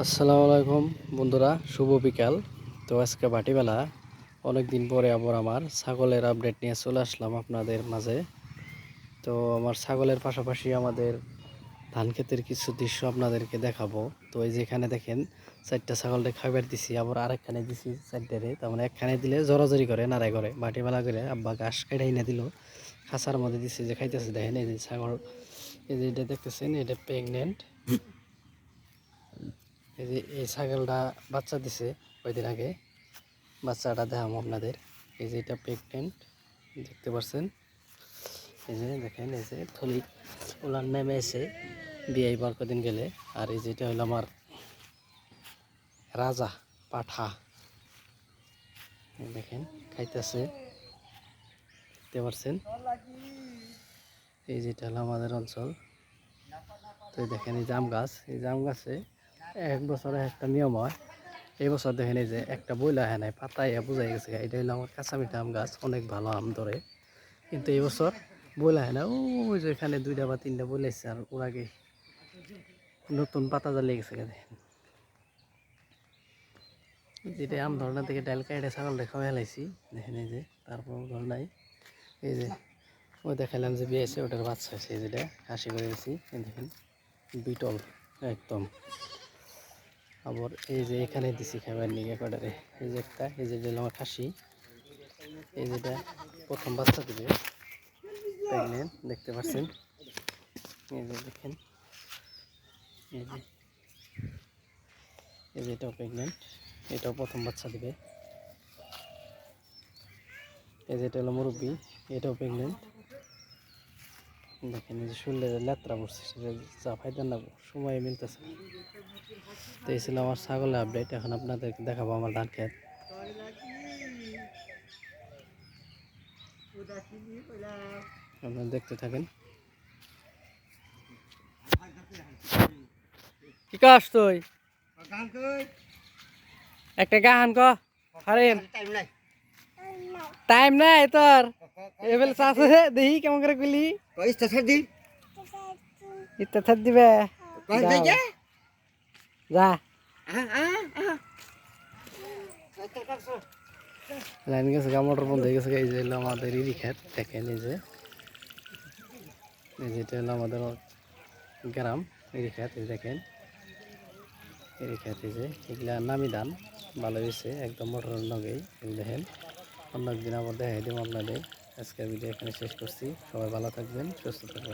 আসসালামু আলাইকুম বন্ধুরা, শুভ বিকাল। তো আজকে বাটিবেলা অনেক দিন পরে আবার আমার ছাগলের আপডেট নিয়ে চলে আসলাম আপনাদের মাঝে। তো আমার ছাগলের পাশাপাশি আমাদের ধান ক্ষেতের কিছু দৃশ্য আপনাদেরকে দেখাবো। তো এই যেখানে দেখেন, চারটা ছাগলটা খাবার দিছি, আবার আরেকখানে দিছি চারটারে। তার মানে একখানে দিলে জড়াজড়ি করে, নাড়াই করে, বাটিবেলা করে আব্বা ঘাস কেটে না দিল, খাঁচার মধ্যে দিছি, যে খাইতেছে। দেখেন এই যে ছাগল, এই যে এটা দেখতেছেন, এটা প্রেগনেন্ট এই যে এই ছাগলটা বাচ্চা দিছে কয়দিন আগে, বাচ্চাটা দেখাম আপনাদের। এই যে এটা প্রেগনেন্ট দেখতে পাচ্ছেন এই যে দেখেন, এই যে থলি ওলার নেমে এসে বিয়ে বার কদিন গেলে। আর এই যেটা হলো আমার রাজা পাঠা। দেখেন, খাইতেছে। দেখতে পাচ্ছেন এই যেটা হলো আমাদের অঞ্চল। তো দেখেন, এই জাম গাছ, এই জাম গাছে এক বছরে একটা নিয়ম হয়। এই বছর দেখেন যে একটা বইলা হ্যাঁ নাই, পাতায় বোঝাই গেছে এটা হলো আমার কাঁচামিঠা আম গাছ, অনেক ভালো আম ধরে। কিন্তু এই বছর বইলা হ্যাঁ না ওই যে এখানে দুইটা বা তিনটা বইলাইছে আর ওর আগে নতুন পাতা জ্বালিয়ে গেছে দেখেন। যেটা আম ধরনা থেকে ডাল কাইটে ছাগল দেখা হেলাইছি দেখেন এই যে, তারপর ধর নাই এই যে, ওই দেখালাম যে বিয়ে আছে ওটার বাচ্চা এই যেটা হাসি করে গেছি দেখেন, বিটল, একদম। আবার এই যে এখানে দিছি খাবার নিয়ে কটারে এই যে একটা, এই যে আমার খাসি। এই যেটা প্রথম বাচ্চা দিবে। প্রেগনেন্ট দেখতে পাচ্ছেন। এই যে দেখেন। এই যে। এই যে এটাও প্রেগনেন্ট এটাও প্রথম বাচ্চা দিবে। এই যে এটা হলো মুরব্বী, এটাও প্রেগনেন্ট দেখেন যে শুনলে লেত্রা পড়ছে ফাইদার না সময় মিলতেছে। তো এই ছিল আমার ছাগলের আপডেট এখন আপনাদেরকে দেখাবো আমার ধান খেত। আপনারা দেখতে থাকেন। কি কাজ তুই? একটা গাহান ক। হারেন। টাইম নাই তোর। এবেল চাষে দেখি কেমন করে কইলি। ইত্যা থাক দিবে। যাও। যা। লাইন গেছে গা মোটর বন্ধ হয়ে গেছে এই যে হলো আমাদের ইরি খেত দেখেন এই যে। এই যেটা হলো আমাদের গ্রাম ইরি খেত এই দেখেন। ইরি খেত এই যে এগুলা নামি ধান ভালো হয়েছে একদম মোটরের নগেই। দেখেন অন্য একদিন আবার দেখাই দেবো আপনাদের। আজকের ভিডিও এখানে শেষ করছি। সবাই ভালো থাকবেন সুস্থ থাকবেন।